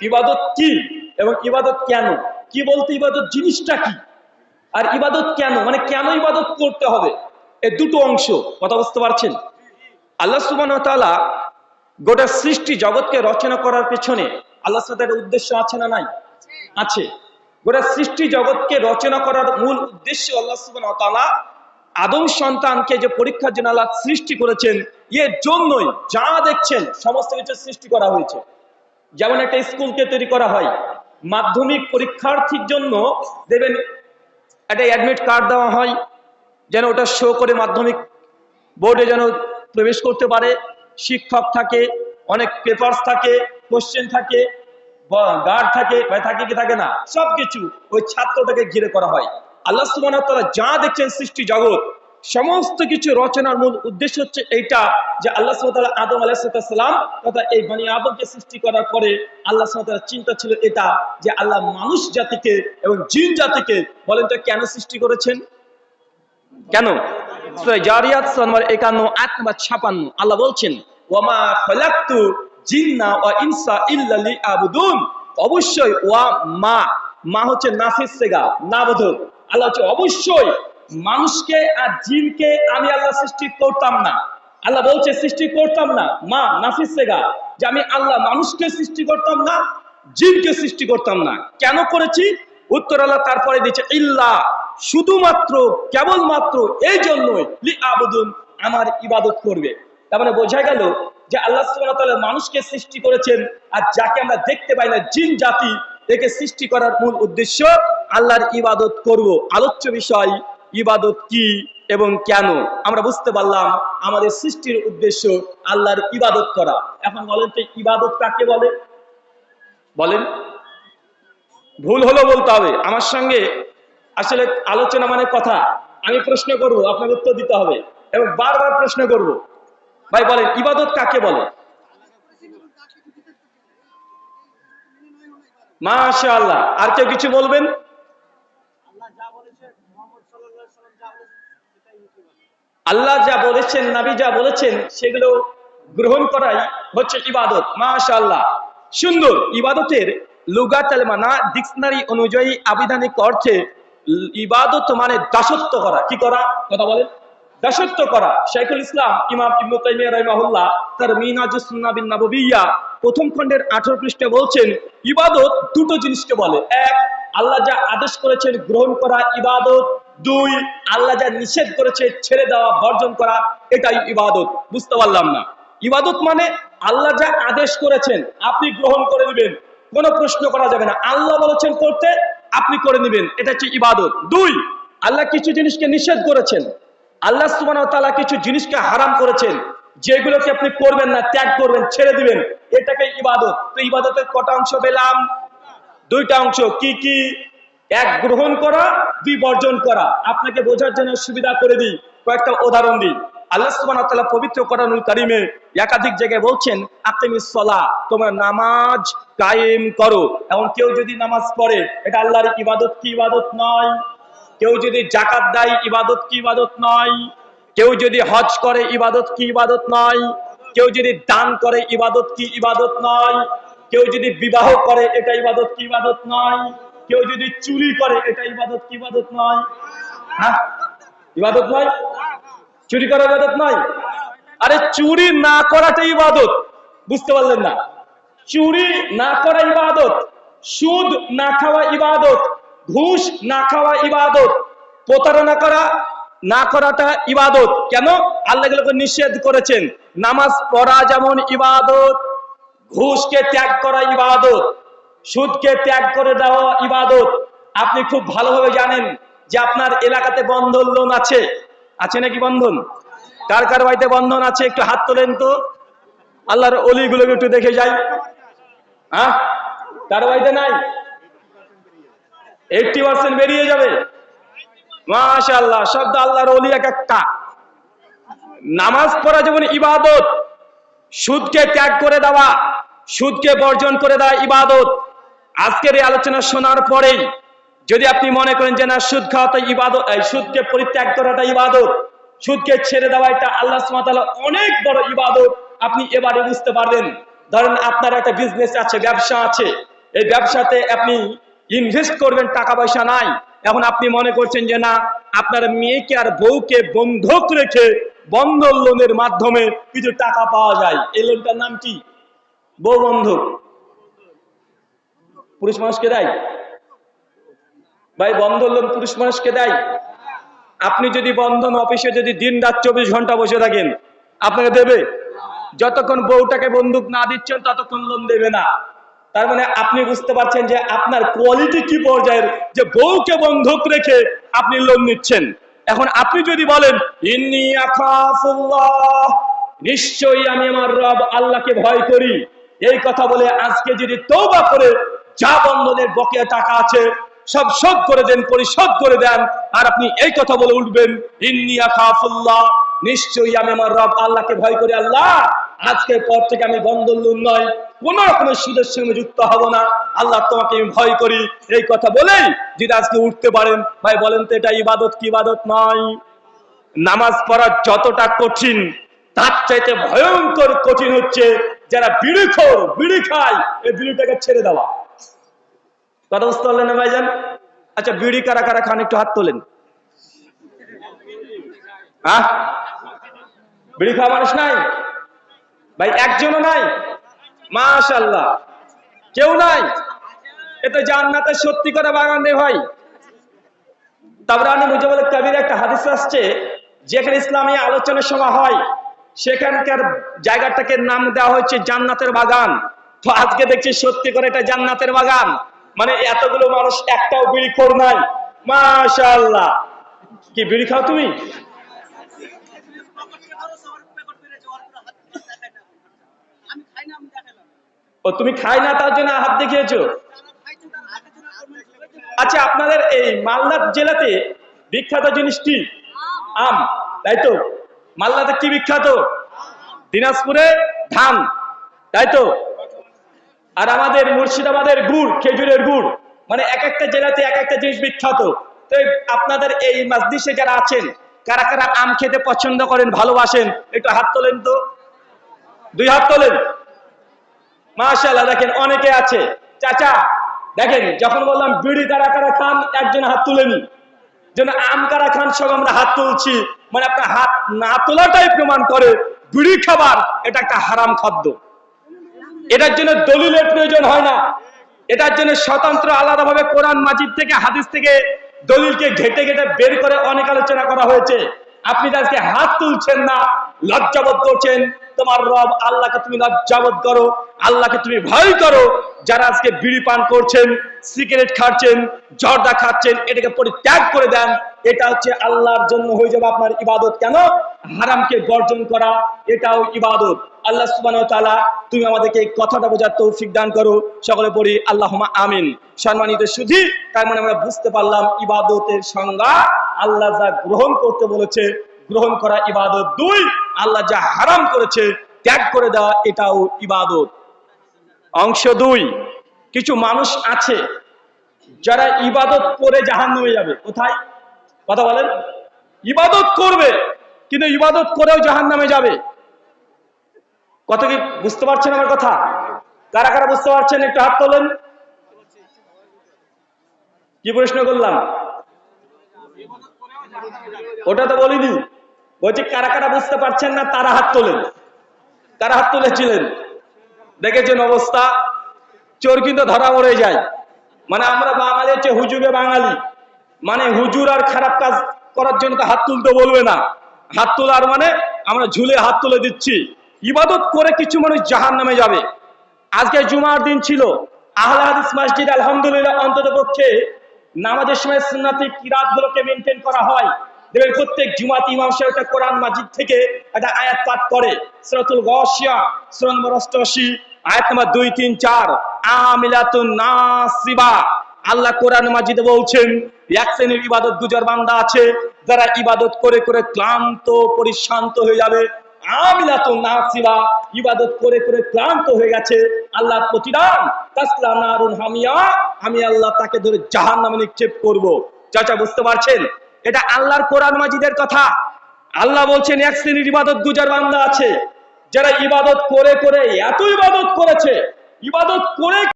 ইবাদত কি এবং ইবাদত কেন? কি বলতে ইবাদত জিনিসটা কি? আর ইবাদত কেন? মানে কেন ইবাদত করতে হবে? এই দুটো অংশ। কথা বুঝতে পারছেন? আল্লাহ সুবান গোটা সৃষ্টি জগৎকে রচনা করার পেছনে আল্লাহ সাথে উদ্দেশ্য আছে না নাই? আছে। গোটা সৃষ্টি জগৎকে রচনা করার মূল উদ্দেশ্য আল্লাহ সুবান আদম সন্তানকে যে পরীক্ষার জন্য আল্লাহ সৃষ্টি করেছেন, এর জন্যই যা দেখছেন, সমস্ত কিছু সৃষ্টি করা হয়েছে। যেমন একটা স্কুলকে তৈরি করা হয়, মাধ্যমিক পরীক্ষার্থীর জন্য দেবেন একটা অ্যাডমিট কার্ড দেওয়া হয়, যেন ওটা শো করে মাধ্যমিক বোর্ডে যেন প্রবেশ করতে পারে, শিক্ষক থাকে, অনেক পেপারস থাকে কোশ্চেন থাকে গার্ড থাকে, বা থাকে কি থাকে না, সবকিছু ওই ছাত্রটাকে ঘিরে করা হয়। আল্লাহ সুবাহ যা দেখছেন সৃষ্টি জগৎ সমস্ত কিছু রচনার মূল উদ্দেশ্য হচ্ছে এইটা যে আল্লাহ সাল আদম আলাহিসাল্লাম তথা এই বানি আদমকে সৃষ্টি করার পরে আল্লাহ সাল্লাহ চিন্তা ছিল এটা যে আল্লাহ মানুষ জাতিকে এবং জিন জাতিকে বলেন তো কেন সৃষ্টি করেছেন? কেন? জারিয়াত নম্বর 51 আয়াত নম্বর 56 আল্লাহ অবশ্যই মানুষকে আর জিনকে আমি আল্লাহ সৃষ্টি করতাম না। আল্লাহ বলছে, সৃষ্টি করতাম না। মা, নাফিস সেগা যে আমি আল্লাহ মানুষকে সৃষ্টি করতাম না, জিনকে সৃষ্টি করতাম না। কেন করেছি? উত্তর আল্লাহ তারপরে দিচ্ছে ইল্লা, শুধুমাত্র, কেবলমাত্র এই জন্যই লি আবুদুন, আমার ইবাদত করবে। তার মানে বোঝা গেল যে আল্লাহ সুবহানাহু মানুষকে সৃষ্টি করেছেন আর যাকে আমরা দেখতে পাই না, জিন জাতি, একে সৃষ্টি করার মূল উদ্দেশ্য আল্লাহর ইবাদত করব। আলোচ্য বিষয় ইবাদত কি এবং কেন? আমরা বুঝতে পারলাম আমাদের সৃষ্টির উদ্দেশ্য আল্লাহর ইবাদত করা। এখন বলেন তো, ইবাদত কাকে বলে? বলেন। ভুল হলো বলতে হবে। আমার সঙ্গে আসলে আলোচনা মানে কথা। আমি প্রশ্ন করব, আপনাকে উত্তর দিতে হবে এবং বারবার প্রশ্ন করব। ভাই, বলেন, ইবাদত কাকে বলে? মাশা আল্লাহ আর কেউ কিছু বলবেন? আল্লাহ যা বলেছেন, নাবি যা বলেছেন, সেগুলো গ্রহণ করাই হচ্ছে ইবাদত। মাশাল্লাহ সুন্দর, ইবাদতের লুগাত মানা, ডিকশনারি অনুযায়ী আবিধানিক অর্থে ইবাদত মানে দাসত্ব করা। কি করা? কথা বলেন। দাসত্ব করা। শেখুল ইসলাম, ইমাম ইবনু তাইমিয়া রাহিমাহুল্লাহ, তার মিনাজুস বিন নববিয়্যা প্রথম খণ্ডের 18 পৃষ্ঠে বলছেন, ইবাদত দুটো জিনিসকে বলে। এক, আল্লাহ যা আদেশ করেছেন গ্রহণ করা ইবাদত। দুই, আল্লাহ যা নিষেধ করেছে ছেড়ে দেওয়া, বর্জন করা, এটাই ইবাদত। বুঝতে পারলাম না। ইবাদত মানে আল্লাহ যা আদেশ করেছেন, আপনি গ্রহণ করে নেবেন। কোনো প্রশ্ন করা যাবে না। আল্লাহ বলেছেন করতে, আপনি করে নেবেন। এটা হচ্ছে ইবাদত। দুই, আল্লাহ কিছু জিনিসকে নিষেধ করেছেন। আল্লাহ ওয়া কিছু জিনিসকে হারাম করেছেন। যেগুলোকে আপনি করবেন না, ত্যাগ করবেন, ছেড়ে দিবেন। এটাকে ইবাদত। তো ইবাদতের কটা অংশ পেলাম? দুইটা অংশ। কি কি? এক গ্রহণ করা, দুই বর্জন করা। আপনাকে বোঝার জন্য সুবিধা করে দিই। কয়েকটা উদাহরণ দিই। আল্লাহ ওয়া পবিত্র কোরআনুল কারীমে একাধিক জায়গায় বলছেন, আকিমিস সালাহ, তোমরা নামাজ কায়েম করো। এবং কেউ যদি নামাজ পড়ে, এটা আল্লাহর ইবাদত কি ইবাদত নয়? কেউ যদি জাকাত দেয়, ইবাদত কি ইবাদত নয়? কেউ যদি হজ করে, ইবাদত কি ইবাদত নয়? কেউ যদি দান করে, ইবাদত কি ইবাদত নয়? কেউ যদি বিবাহ করে, এটা ইবাদত কি ইবাদত নয়? কেউ যদি চুরি করে, এটা ইবাদত ইবাদত নয়? হ্যাঁ? ইবাদত নয়? চুরি করা ইবাদত নয়? আরে চুরি না করাটা ইবাদত, বুঝতে পারলেন না? চুরি না করা ইবাদত, সুদ না খাওয়া ইবাদত, ঘুষ না খাওয়া ইবাদত, প্রতারণা করা না করাটা ইবাদত। কেন? আল্লাহ এগুলোকে নিষেধ করেছেন। নামাজ পড়া যেমন ইবাদত, ঘুষকে ত্যাগ করা ইবাদত। সুদকে ত্যাগ করে দেওয়া ইবাদত। আপনি খুব ভালোভাবে জানেন যে আপনার এলাকাতে বন্ধন লোন আছে। আছে নাকি বন্ধন? কার কার বাড়িতে বন্ধন আছে? একটু হাত তোলেন তো। আল্লাহর অলিগুলোকে একটু দেখে যাই। হ্যাঁ? কার বাড়িতে নাই? এইটটি পার্সেন্ট বেরিয়ে যাবে। মাশাল্লাহ শব্দ আল্লাহর অলি এক একটা। নামাজ পড়া যেমন ইবাদত। সুদকে ত্যাগ করে দেওয়া, সুদকে বর্জন করে দেওয়া ইবাদত। আজকের এই আলোচনা শোনার পরেই যদি আপনি মনে করেন যে না, সুদ খাওয়াটা ইবাদত সুদকে পরিত্যাগ করাটা ইবাদত, সুদকে ছেড়ে দেওয়া এটা আল্লাহ অনেক বড় ইবাদত, আপনি এবারে বুঝতে পারবেন। ধরেন আপনার একটা বিজনেস আছে, ব্যবসা আছে, এই ব্যবসাতে আপনি ইনভেস্ট করবেন, টাকা পয়সা নাই। এখন আপনি মনে করছেন যে না, আপনার মেয়েকে আর বউকে বন্ধক রেখে বন্ধন লোনের মাধ্যমে কিছু টাকা পাওয়া যায়। এই লোনটার নাম কি? বউ বন্ধক। পুরুষ মানুষকে দেয়? ভাই, বন্ধন লোন পুরুষ মানুষকে দেয়? আপনি যদি বন্ধন অফিসে যদি দিন রাত চব্বিশ ঘণ্টা বসে থাকেন, আপনাকে দেবে? যতক্ষণ বউটাকে বন্দুক না দিচ্ছেন, ততক্ষণ লোন দেবে না। তার মানে আপনি বুঝতে পারছেন যে আপনার কোয়ালিটি কি পর্যায়ের? যে বউকে বন্ধক রেখে আপনি লোন নিচ্ছেন। এখন আপনি যদি বলেন, ইন্নি নিশ্চয়ই আমি আমার রব আল্লাহকে ভয় করি। এই কথা বলে আজকে যদি তৌবা করে যা বন্ধনের বকেয়া টাকা আছে, সব শোধ করে দেন, পরিশোধ করে দেন, আর আপনি এই কথা বলে উঠবেন, ইন্নি আখাফুল্লাহ নিশ্চয়ই আমি আমার রব আল্লাহকে ভয় আল্লাহ, আজকের পর থেকে আমি বন্ধন নয়, কোন রকমের সুদের সঙ্গে যুক্ত হব না, আল্লাহ তোমাকে আমি ভয় করি। এই কথা বলেই যদি আজকে উঠতে পারেন, ভাই বলেন তো এটা ইবাদত কি ইবাদত নয়? নামাজ পড়া যতটা কঠিন, তার চাইতে ভয়ঙ্কর কঠিন হচ্ছে, যারা বিড়ি খোর, বিড়ি খায়, এই বিড়িটাকে ছেড়ে দেওয়া। কথা বুঝতে পারলেন না ভাইজান? আচ্ছা বিড়ি কারা কারা খান? একটু হাত তোলেন। হ্যাঁ? বিড়ি খাওয়া মানুষ নাই? ভাই, একজনও নাই? মাশাল্লাহ কেউ নাই? এতে জান্নাতে সত্যি করে বাগান রে ভাই। তাবরানি মুজাবুল কবির একটা হাদিস আসছে, যেখানে ইসলামী আলোচনার সভা হয়, সেখানকার জায়গাটাকে নাম দেওয়া হয়েছে জান্নাতের বাগান। তো আজকে দেখছি সত্যি করে এটা জান্নাতের বাগান। মানে এতগুলো মানুষ একটাও বিড়ি খোর নাই। মাশাআল্লাহ। কি বিড়ি খাও তুমি? ও তুমি খাই না, তার জন্য হাত দেখিয়েছো? আচ্ছা আপনাদের এই মালদা জেলাতে বিখ্যাত জিনিসটি আম, তাই তো? মালদাতে কি বিখ্যাত? দিনাজপুরে ধান, তাই তো? আর আমাদের মুর্শিদাবাদের গুড়, খেজুরের গুড় মানে এক একটা জেলাতে এক একটা জিনিস বিখ্যাত। তো আপনাদের এই মাজদিসে যারা আছেন, কারা কারা আম খেতে পছন্দ করেন, ভালোবাসেন, একটু হাত তোলেন তো। দুই হাত তোলেন। মাশাআল্লাহ, দেখেন অনেকে আছে। চাচা, দেখেন, যখন বললাম বিড়ি কারা কারা খান, একজন হাত তুলেনি। যেন আম কারা খান, সব আমরা হাত তুলছি। মানে আপনার হাত না তোলাটাই প্রমাণ করে বিড়ি খাবার এটা একটা হারাম খাদ্য। এটার জন্য দলিলের প্রয়োজন হয় না। এটার জন্য স্বতন্ত্র আলাদাভাবে কোরআন মাজিদ থেকে, হাদিস থেকে দলিলকে ঘেটে ঘেটে বের করে অনেক আলোচনা করা হয়েছে। আপনি আজকে হাত তুলছেন না, লজ্জাবোধ করছেন। তোমার রব আল্লাহকে তুমি লজ্জাবোধ করো, আল্লাহকে তুমি ভয় করো। যারা আজকে বিড়ি পান করছেন, সিগারেট খাচ্ছেন, জর্দা খাচ্ছেন, এটাকে পরিত্যাগ করে দেন, এটা হচ্ছে আল্লাহর জন্য হয়ে যাবে আপনার ইবাদত। কেন? হারামকে বর্জন করা, এটাও ইবাদত। আল্লাহ ওয়া তুমি আমাদেরকে এই কথাটা বোঝার তৌফিক দান করো। সকলে পড়ি, আল্লাহুম্মা আমিন। সম্মানিত সুধী, তার মানে আমরা বুঝতে পারলাম ইবাদতের সংজ্ঞা আল্লাহ যা গ্রহণ করতে বলেছে, গ্রহণ করা ইবাদত দুই, আল্লাহ যা হারাম করেছে, ত্যাগ করে দেওয়া এটাও ইবাদত। অংশ দুই, কিছু মানুষ আছে যারা ইবাদত করে জাহান নামে যাবে। কোথায়? কথা বলেন। ইবাদত করবে, কিন্তু ইবাদত করেও জাহান নামে যাবে। কত কি বুঝতে পারছেন আমার কথা? কারা কারা বুঝতে পারছেন? একটু হাত তোলেন। কি প্রশ্ন করলাম? ওটা তো বলিনি। বলছি, কারা কারা বুঝতে পারছেন না, তারা হাত তোলেন। কারা হাত তুলেছিলেন? দেখেছেন অবস্থা? চোর কিন্তু ধরা পড়ে যায়। মানে আমরা বাঙালি হচ্ছে হুজুগে বাঙালি। মানে হুজুর আর খারাপ কাজ করার জন্য হাত তুলতে বলবে না। হাত তোলার মানে আমরা ঝুলে হাত তুলে দিচ্ছি। ইবাদত করে কিছু মানুষ জাহান নামে যাবে। আজকে জুমার দিন ছিল। আহলে মসজিদ, আলহামদুলিল্লাহ, অন্তত পক্ষে নামাজের সময় সুন্নাতি কিরাত গুলোকে মেনটেন করা হয়। দেখবেন প্রত্যেক জুমাত ইমাম সাহেব একটা কোরআন মাজিদ থেকে একটা আয়াত পাঠ করে। সুরাতুল গসিয়া সূরা নম্বর 88 আয়াত নম্বর 2 3 4 আমিলাতুন নাসিবা। আল্লাহ কোরআন মাজিদে বলছেন এক শ্রেণির ইবাদত গুজার বান্দা আছে। যারা ইবাদত করে করে ক্লান্ত, পরিশ্রান্ত হয়ে যাবে আমিলাতুন নাসিবা, ইবাদত করে করে ক্লান্ত হয়ে গেছে। আল্লাহ প্রতিদান, তাসলা নারুন হামিয়া, আমি আল্লাহ তাকে ধরে নিক্ষেপ করব। চাচা, বুঝতে পারছেন? এটা আল্লাহর কোরআন মাজিদের কথা। আল্লাহ বলছেন, এক শ্রেণির ইবাদত গুজার বান্দা আছে। যারা ইবাদত করে করে, এত ইবাদত করেছে, ইবাদত করে